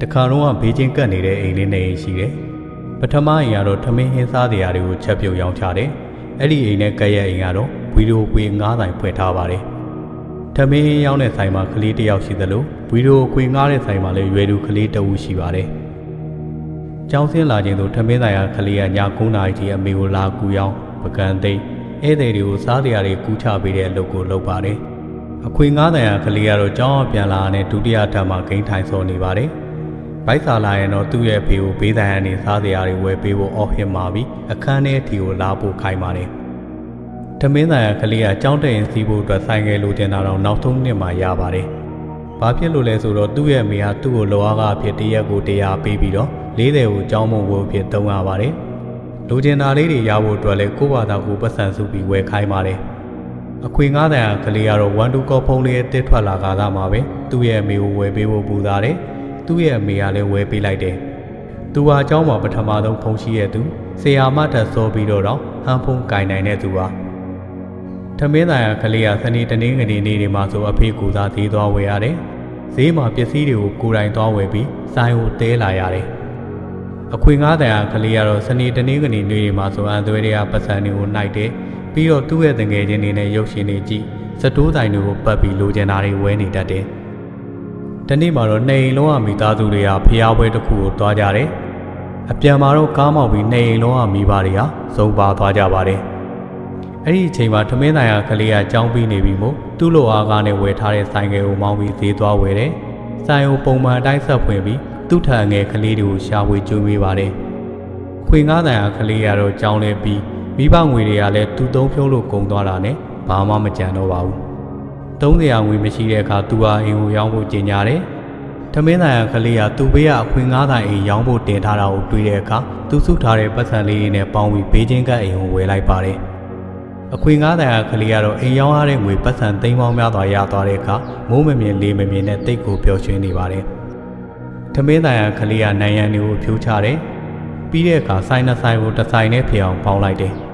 တခါတော့ဘေးချင်းကပ်နေတဲ့အိမ်လေးနေရှိတယ်ပထမအိမ်ကတော့ထမင်းဟင်းစားတရားတွေကိုချက်ပြုတ်ရောင်းချတယ်အဲ့ဒီအိမ်နဲ့ကပ်ရဲ့အိမ်ကတော့ဗီဒီယိုကွေငားဆိုင်ဖွင့်ထားပါတယ်ထမင်းဟင်းရောင်းတဲ့ဆိုင်မှာကလေးတစ်ယောက်ရှိသလိုဗီဒီယိုကွေငားတဲ့ဆိုင်မှာလည်းရွယ်သူကလေးတစ်ဦးရှိပါတယ်ကျောင်းဆင်းလာခြင်းသို့ထမင်းဆိုင်ကကလေးကည9နာရီထိအမေကိုလာကူရောင်းပကံသိမ်းဧည့်သည်တွေကိုစားတရားတွေကူးချပေးတဲ့အလုပ်ကိုလုပ်ပါတယ်အခွေငားတိုင်ကကလေးကတော့ကျောင်းအောင်ပြန်လာတဲ့ဒုတိယထပ်မှာဂိမ်းထိုင်စောနေပါတယ်။ ဘိုက်စာလာရင်တော့သူ့ရဲ့ဖေကိုဘေးတိုင်ကနေစားတရားတွေဝယ်ပေးဖို့အော်ဟစ်มาပြီးအခန်းထဲအထီကိုလာဖို့ခိုင်းပါတယ်။တမင်းတိုင်ကကလေးကကျောင်းတက်ရင်စီးဖို့အတွက်ဆိုင်ကယ်လိုချင်တာတော့နောက်ဆုံးနှစ်မှာရပါတယ်။ဘာဖြစ်လို့လဲဆိုတော့သူ့ရဲ့အမေကသူ့ကိုလောအားကအဖြစ်တရက်ကိုတရားပေးပြီးတော့40ကိုကျောင်းမုံဖို့အဖြစ်သုံးရပါတယ်။လိုချင်တာလေးတွေရဖို့အတွက်လည်းကိုယ့်ဘာသာကိုပတ်စံစုပြီးဝယ်ခိုင်းပါတယ်။အခွေငားတန်ကလေးကတော့1 2ကောဖုံးလေးတစ်ထွက်လာကားသားမှာပဲသူ့ရဲ့အမေကိုဝယ်ပေးဖို့ပူသားတယ် သူ့ရဲ့အမေကလည်းဝယ်ပေးလိုက်တယ်သူဟာအเจ้าမှာပထမဆုံးဖုံးရှိရဲ့သူဆရာမထက်စောပြီးတော့တော့ဟန်ဖုံးကင်နိုင်တဲ့သူပါထမင်းတန်ကလေးကစနေတနင်္ဂနွေနေ့တွေမှာဆိုအဖေကူသားသေးသွားဝယ်ရတယ်ဈေးမှာပစ္စည်းတွေကိုကိုယ်တိုင်သွားဝယ်ပြီးဆိုင်ကိုတဲလာရတယ်အခွေငားတန်ကလေးကတော့စနေတနင်္ဂနွေနေ့တွေမှာဆိုအန်သွဲတွေကပတ်စံတွေကိုနှိုက်တယ်ပြီးတော့သူ့ရဲ့တငယ်ချင်းတွေနဲ့ရုပ်ရှင်တွေကြည့်စတိုးတိုင်တွေကိုပတ်ပြီးလိုချင်တာတွေဝဲနေတတ်တယ်။ တနေ့မှာတော့နေအိမ်လုံးကမိသားစုတွေကဖျားပွဲတစ်ခုကိုတွားကြတယ်။အပြန်မှာတော့ကားမောက်ပြီးနေအိမ်လုံးကမိဘတွေကစုံပါသွားကြပါတယ်။အဲ့ဒီအချိန်မှာထမင်းတိုင်ကကလေးကကြောင်းပြီးနေပြီမို့သူ့လိုအားကားနဲ့ဝယ်ထားတဲ့ဆိုင်ကယ်ကိုမောင်းပြီးဈေးသွားဝယ်တယ်။ဆိုင်ကိုပုံမှန်အတိုင်းဆက်ဖွင့်ပြီးသူ့ထံငယ်ကလေးတွေကိုရှာဖွေကြိုးပေးပါတယ်။ခွေငားတိုင်ကကလေးကတော့ကြောင်းလဲပြီးမိဘငွေတွေကလည်းသူ့သုံးဖြုံးလို့ကုန်သွားတာနဲ့ဘာမှမကြံတော့ပါဘူး။ သုံးစရာငွေမရှိတဲ့အခါသူဟာအိမ်ကိုရောင်းဖို့ကြေညာတယ်။ထမင်းဆိုင်ကကလေးကသူ့ဘေးကအခွင့်ငားတိုင်အိမ်ရောင်းဖို့တင်ထားတာကိုတွေ့တဲ့အခါသူစုထားတဲ့ပတ်စံလေးတွေနဲ့ပေါင်းပြီးဘေးချင်းကအိမ်ကိုဝယ်လိုက်ပါတယ်။အခွင့်ငားတိုင်ကကလေးကတော့အိမ်ရောင်းရတဲ့ငွေပတ်စံသိန်းပေါင်းများစွာရသွားတဲ့အခါမိုးမမြင်လေးမမြင်နဲ့တိတ်ကိုပျော်ရွှင်နေပါတယ်။ထမင်းဆိုင်ကကလေးကနိုင်ရန်တွေကိုဖြိုးချတယ်။ပြီးတဲ့အခါဆိုင်နှစ်ဆိုင်ကိုတစ်ဆိုင်နဲ့ဖြစ်အောင်ပေါင်းလိုက်တယ်။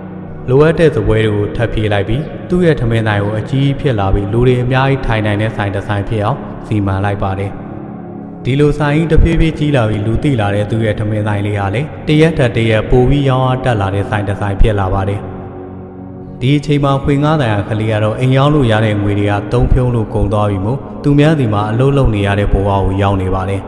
လိုအပ်တဲ့သပွဲတွေကိုထပ်ပြေးလိုက်ပြီးသူ့ရဲ့ထမင်းဆိုင်ကိုအကြီးဖြစ်လာပြီးလူတွေအများကြီးထိုင်နိုင်တဲ့ဆိုင်တစ်ဆိုင်ဖြစ်အောင်စီမံလိုက်ပါတယ်။ဒီလိုဆိုင်ကြီးတဖြည်းဖြည်းကြီးလာပြီးလူသိလာတဲ့သူ့ရဲ့ထမင်းဆိုင်လေးဟာလေတရက်ထက်တရက်ပိုပြီးရောင်းအားတက်လာတဲ့ဆိုင်တစ်ဆိုင်ဖြစ်လာပါတယ်။ဒီအချိန်မှာခွေငားတိုင်ကလေးကတော့အိမ်ရောက်လို့ရတဲ့ငွေတွေကသုံးဖြုံးလို့ကုန်သွားပြီမို့သူများစီမှာအလုပ်လုပ်နေရတဲ့ဘဝကိုရောက်နေပါတယ်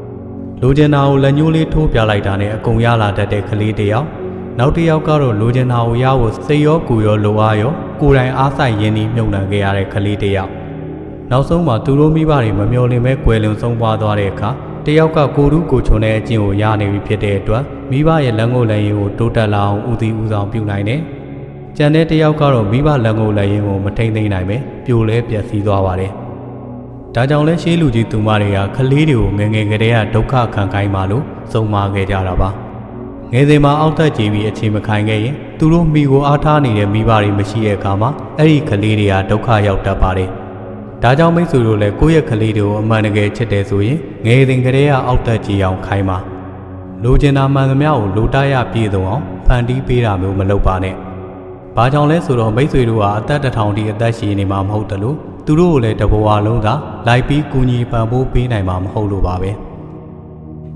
။လူကျင်နာကိုလက်ညှိုးလေးထိုးပြလိုက်တာနဲ့အကုန်ရလာတတ်တဲ့ကလေးတစ်ယောက် နောက်တစ်ယောက်ကတော့လိုချင်တာကိုရဖို့စိတ်ရောကိုယ်ရောလိုအားရောကိုယ်တိုင်အားဆိုင်ရင်းနှီးမြုပ်နှံခဲ့ရတဲ့ကလေးတစ်ယောက်နောက်ဆုံးမှာသူတို့မိဘတွေမမျှော်လင့်ပဲကွယ်လွန်ဆုံးပွားသွားတဲ့အခါတယောက်ကကိုရူးကိုချုံတဲ့အကျင့်ကိုရနေပြီဖြစ်တဲ့အတွက်မိဘရဲ့လက်ငုပ်လက်ရင်းကိုတိုးတက်လာအောင်ဦးစီးဦးဆောင်ပြုနိုင်တယ်။ကြံတဲ့တယောက်ကတော့မိဘလက်ငုပ်လက်ရင်းကိုမထိမ့်သိမ့်နိုင်ပဲပြိုလဲပျက်စီးသွားပါတယ်။ဒါကြောင့်လဲရှေးလူကြီးသူမတွေကခလေးတွေကိုငငယ်ကလေးကဒုက္ခခံခိုင်းမှလို့စုံမခဲ့ကြတာပါ။ ငယ်စဉ်မှာအောက်သက်ကြည့်ပြီးအခြေမခိုင်ခဲ့ရင်သူတို့မိကိုအားထားနေတဲ့မိဘတွေမရှိတဲ့အခါမှာအဲ့ဒီကလေးတွေကဒုက္ခရောက်တတ်ပါတယ်။ဒါကြောင့်မိတ်ဆွေတို့လည်းကိုယ့်ရဲ့ကလေးတွေကိုအမှန်တကယ်ချစ်တယ်ဆိုရင်ငယ်စဉ်ကလေးကအောက်သက်ကြည့်အောင်ခိုင်းပါ။လိုချင်တာမှန်သမျှကိုလိုတရပြည့်စုံအောင်ဖန်တီးပေးတာမျိုးမလုပ်ပါနဲ့။ဘာကြောင့်လဲဆိုတော့မိတ်ဆွေတို့ကအသက်တစ်ထောင်တိအသက်ရှင်နေမှာမဟုတ်တလို့သူတို့ကိုလည်းတဘဝလုံးသာလိုက်ပြီးကူညီပံ့ပိုးပေးနိုင်မှာမဟုတ်လို့ပါပဲ။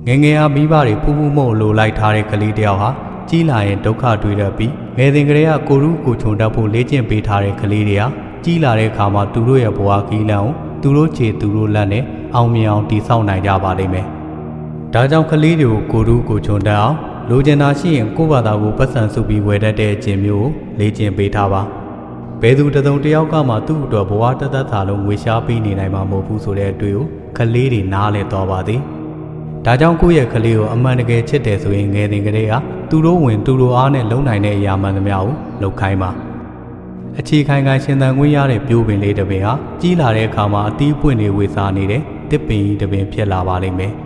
ငယ်ငယ်အားမိဘတွေဖူးဖူးမို့လိုလိုက်ထားတဲ့ကလေးတယောက်ဟာကြီးလာရင်ဒုက္ခတွေ့တတ်ပြီးငယ်စဉ်ကလေးကကိုရုကိုချုံတတ်ဖို့လေ့ကျင့်ပေးထားတဲ့ကလေးတွေဟာကြီးလာတဲ့အခါမှာသူတို့ရဲ့ဘဝကီးလန်းကိုသူတို့ခြေသူတို့လက်နဲ့အောင်မြင်အောင်တည်ဆောက်နိုင်ကြပါလိမ့်မယ်။ဒါကြောင့်ကလေးတွေကိုကိုရုကိုချုံတတ်အောင်လိုချင်တာရှိရင်ကိုယ့်ဘာသာကိုပတ်စံစုပြီးဝယ်တတ်တဲ့အခြင်းမျိုးကိုလေ့ကျင့်ပေးထားပါ။ဘယ်သူတစုံတစ်ယောက်ကမှသူ့အတွက်ဘဝတသက်သာလုံးငွေရှားပေးနေနိုင်မှာမဟုတ်ဘူးဆိုတဲ့အတွေ့ကိုကလေးတွေနားလည်သွားပါသည်။ ဒါကြောင့်ကိုယ့်ရဲ့ကလေးကိုအမှန်တကယ်ချစ်တယ်ဆိုရင်ငယ်စဉ်ကလေးကသူတို့ဝင်သူတို့အားနဲ့လုံနိုင်တဲ့အရာမှန်သမျှကိုလုပ်ခိုင်းပါ။အခြေခိုင်ခိုင်ရှင်သန်ခွင့်ရတဲ့ပြိုးပင်လေးတစ်ပင်ဟာကြီးလာတဲ့အခါမှာအသီးပွင့်နေဝေစားနေတဲ့တစ်ပင်ကြီးတစ်ပင်ဖြစ်လာပါလိမ့်မယ်။